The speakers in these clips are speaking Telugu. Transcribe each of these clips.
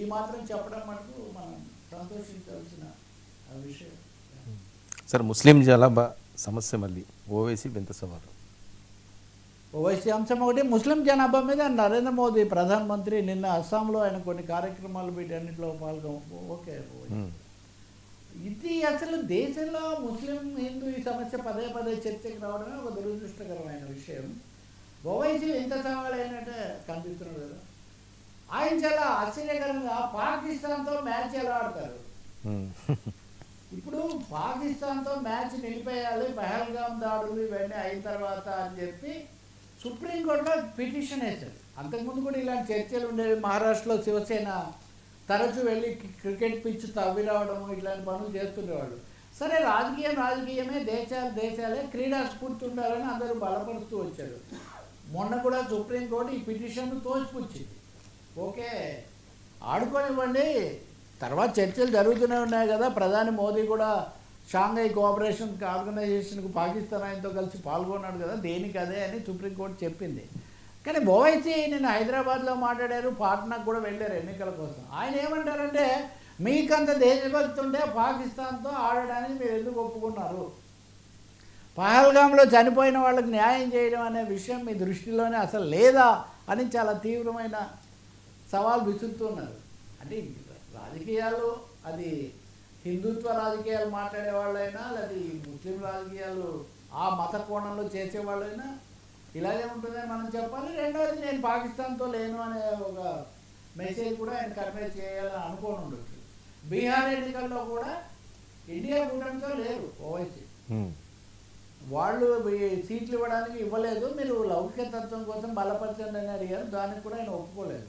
ఈ మాత్రం చెప్పడం మటుకు మనం సంతోషించాల్సిన విషయం. సార్ ముస్లిం జనాభా సమస్య మళ్ళీ. ఓవైసీ వింత సవాలు. ఓవైసీ అంశం ఒకటి ముస్లిం జనాభా మీద నరేంద్ర మోదీ ప్రధానమంత్రి నిన్న అస్సాంలో ఆయన కొన్ని కార్యక్రమాలు వీటన్నిటిలో పాల్గొ ఓకే. ఇది అసలు దేశంలో ముస్లిం హిందూ ఈ సమస్య పదే పదే చర్చకు రావడమే ఒక దురదృష్టకరమైన విషయం. ఓవైసీ ఎంత సవాలైనట్టే కనిపిస్తున్నాడు కదా. ఆయన చాలా ఆశ్చర్యకరంగా పాకిస్తాన్తో మ్యాచ్ ఎలా ఆడతారు. ఇప్పుడు పాకిస్తాన్తో మ్యాచ్ నిలిపేయాలి పహల్గామ్ దాడులు ఇవన్నీ అయిన తర్వాత అని చెప్పి సుప్రీంకోర్టులో పిటిషన్ వేశారు. అంతకుముందు కూడా ఇలాంటి చర్చలు ఉండేవి. మహారాష్ట్రలో శివసేన తరచూ వెళ్ళి క్రి- క్రికెట్ పిచ్ తవ్వి రావడం ఇట్లాంటి పనులు చేస్తుండేవాళ్ళు. సరే రాజకీయం రాజకీయమే దేశాలు దేశాలే క్రీడా స్ఫూర్తి ఉండాలని అందరూ బలపరుస్తూ వచ్చారు. మొన్న కూడా సుప్రీంకోర్టు ఈ పిటిషన్ తోసిపుచ్చింది. ఓకే. ఆడుకోనివ్వండి. తర్వాత చర్చలు జరుగుతూనే ఉన్నాయి కదా. ప్రధాని మోదీ కూడా షాంఘై కోఆపరేషన్ ఆర్గనైజేషన్కు పాకిస్తాన్ ఆయనతో కలిసి పాల్గొన్నాడు కదా. దేనికి అదే అని సుప్రీంకోర్టు చెప్పింది. కానీ ఓవైసీ నేను హైదరాబాద్లో మాట్లాడారు. పాట్నాకు కూడా వెళ్ళారు ఎన్నికల కోసం. ఆయన ఏమంటారంటే మీకంత దేశభక్తి ఉంటే పాకిస్తాన్తో ఆడడానికి మీరు ఎందుకు ఒప్పుకున్నారు? పహల్గాంలో చనిపోయిన వాళ్ళకి న్యాయం చేయడం అనే విషయం మీ దృష్టిలోనే అసలు లేదా అని చాలా తీవ్రమైన సవాల్ విసురుతున్నారు. అంటే రాజకీయాలు అది హిందుత్వ రాజకీయాలు మాట్లాడే వాళ్ళైనా లేదా ముస్లిం రాజకీయాలు ఆ మత కోణంలో చేసేవాళ్ళైనా ఇలాగే ఉంటుందని మనం చెప్పాలి. రెండవది నేను పాకిస్తాన్తో లేను అనే ఒక మెసేజ్ కూడా ఆయన కన్వే చేయాలని అనుకోని ఉండొచ్చు. బీహార్ ఎన్నికల్లో కూడా ఇండియా కూటమితో లేరు ఓవైసీ. వాళ్ళు సీట్లు ఇవ్వడానికి ఇవ్వలేదు. మీరు లౌకిక తత్వం కోసం బలపరచండి అని అడిగారు. దానికి కూడా ఆయన ఒప్పుకోలేదు.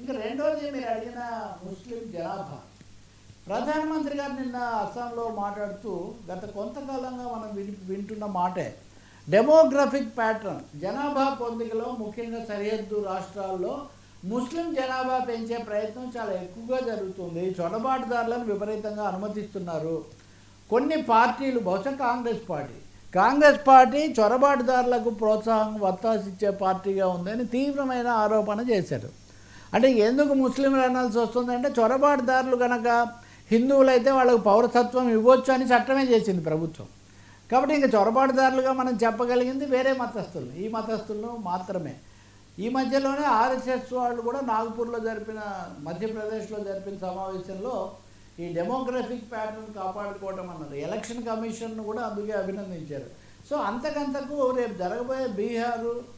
ఇంకా రెండోది మీరు అడిగిన ముస్లిం జనాభా. ప్రధానమంత్రి గారు నిన్న అస్సాంలో మాట్లాడుతూ గత కొంతకాలంగా మనం విని వింటున్న మాటే డెమోగ్రఫిక్ ప్యాటర్న్ జనాభా పొందికలో ముఖ్యంగా సరిహద్దు రాష్ట్రాల్లో ముస్లిం జనాభా పెంచే ప్రయత్నం చాలా ఎక్కువగా జరుగుతుంది. చొరబాటుదారులను విపరీతంగా అనుమతిస్తున్నారు. కొన్ని పార్టీలు బహుశా కాంగ్రెస్ పార్టీ కాంగ్రెస్ పార్టీ చొరబాటుదారులకు ప్రోత్సాహం వత్తాసిచ్చే పార్టీగా ఉందని తీవ్రమైన ఆరోపణ చేశారు. అంటే ఎందుకు ముస్లింలు అనాల్సి వస్తుందంటే చొరబాటుదారులు కనుక హిందువులైతే వాళ్ళకు పౌరసత్వం ఇవ్వచ్చు అని చట్టమే చేసింది ప్రభుత్వం. కాబట్టి ఇంకా చొరబాటుదారులుగా మనం చెప్పగలిగింది వేరే మతస్థులు. ఈ మతస్థులను మాత్రమే. ఈ మధ్యలోనే ఆర్ఎస్ఎస్ వాళ్ళు కూడా నాగ్పూర్లో జరిపిన మధ్యప్రదేశ్లో జరిపిన సమావేశంలో ఈ డెమోగ్రఫిక్ ప్యాటర్న్ కాపాడుకోవడం అన్నారు. ఎలక్షన్ కమిషన్ను కూడా అందుకే అభినందించారు. సో అంతకంతకు రేపు జరగబోయే బీహారు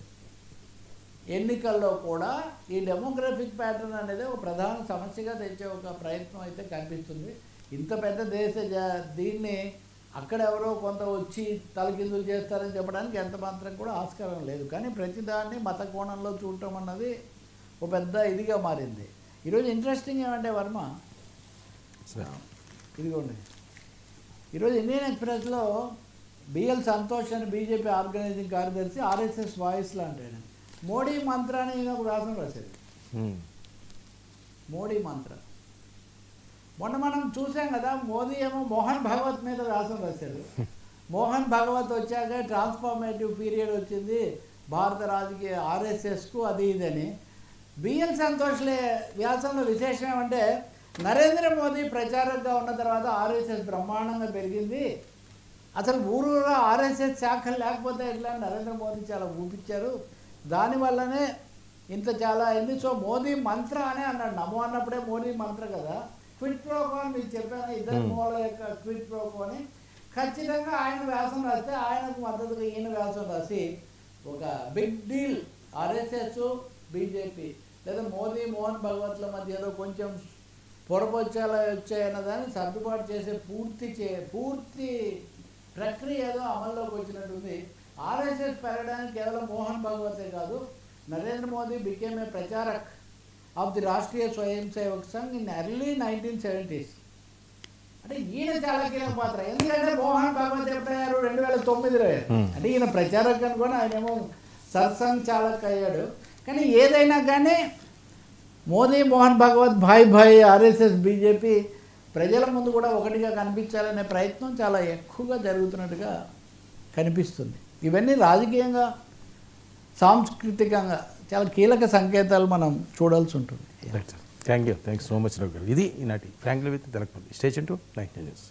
ఎన్నికల్లో కూడా ఈ డెమోగ్రఫిక్ ప్యాటర్న్ అనేది ఒక ప్రధాన సమస్యగా తెచ్చే ఒక ప్రయత్నం అయితే కనిపిస్తుంది. ఇంత పెద్ద దేశ దీన్ని అక్కడెవరో కొంత వచ్చి తలకిందులు చేస్తారని చెప్పడానికి ఎంత మాత్రం కూడా ఆస్కారం లేదు. కానీ ప్రతిదాన్ని మత కోణంలో చూడటం అన్నది ఒక పెద్ద ఇదిగా మారింది. ఈరోజు ఇంట్రెస్టింగ్ ఏమంటే వర్మ? ఇదిగోండి. ఈరోజు ఇండియన్ ఎక్స్ప్రెస్లో బిఎల్ సంతోష్ అని బీజేపీ ఆర్గనైజింగ్ కార్యదర్శి ఆర్ఎస్ఎస్ వాయిస్లో అంటాడు మోడీ మంత్ర అని ఈయన ఒక వ్యాసం ఉమ్. మోడీ మంత్ర. మొన్న మనం చూసాం కదా మోదీ ఏమో మోహన్ భగవత్ మీద వ్యాసం రాశాడు మోహన్ భగవత్ వచ్చాక ట్రాన్స్ఫార్మేటివ్ పీరియడ్ వచ్చింది. భారత రాజకీయ ఆర్ఎస్ఎస్కు అది ఇదని. బిఎల్ సంతోష్లే వ్యాసంలో విశేషం ఏమంటే నరేంద్ర మోదీ ప్రచారంగా ఉన్న తర్వాత ఆర్ఎస్ఎస్ బ్రహ్మాండంగా పెరిగింది. అసలు ఊరూరా ఆర్ఎస్ఎస్ శాఖలు లేకపోతే ఎట్లా? నరేంద్ర మోదీ చాలా ఊపించారు దానివల్లనే ఇంత చాలా అయింది. సో మోదీ మంత్ర అనే అన్నాడు. నమో అన్నప్పుడే మోదీ మంత్ర కదా. క్విట్ ప్రోకో అని మీకు చెప్పాను. ఇద్దరు. మూల యొక్క క్విట్ ప్రోకో అని. ఖచ్చితంగా ఆయన వ్యాసం రాస్తే ఆయనకు మద్దతుగా ఈయన వ్యాసం రాసి ఒక బిగ్ డీల్ ఆర్ఎస్ఎస్ బీజేపీ. లేదా మోదీ మోహన్ భగవత్ల మధ్య ఏదో కొంచెం పొరపచ్చాలు వచ్చాయన్న దాన్ని సర్దుబాటు చేసే పూర్తి చే పూర్తి ప్రక్రియ ఏదో అమల్లోకి వచ్చినట్టుంది. ఆర్ఎస్ఎస్ పెరగడానికి కేవలం మోహన్ భగవతే కాదు Narendra Modi became a pracharak of the Rashtriya Swayamsevak Sangh in early nineteen seventies అంటే ఈయన చాలా కీలక పాత్ర. ఎందుకంటే మోహన్ భగవత్ ఎప్పుడయ్యారు రెండు వేల తొమ్మిదిలో. అంటే ఈయన ప్రచారక్ అనుకొని ఆయనేమో సత్సంగ్ చాలక్ అయ్యాడు. కానీ ఏదైనా కానీ మోదీ మోహన్ భగవత్ భాయ్ భాయ్ ఆర్ఎస్ఎస్ బీజేపీ ప్రజల ముందు కూడా ఒకటిగా కనిపించాలనే ప్రయత్నం చాలా ఎక్కువగా జరుగుతున్నట్టుగా కనిపిస్తుంది. ఇవన్నీ రాజకీయంగా సాంస్కృతికంగా చాలా కీలక సంకేతాలు మనం చూడాల్సి ఉంటుంది. Thank you thank so much Rao గారు. ఇది ఈనాటి ఫ్రాంక్లీ విత్ తెలకపోతే స్టేషన్ టు నైన్ న్యూస్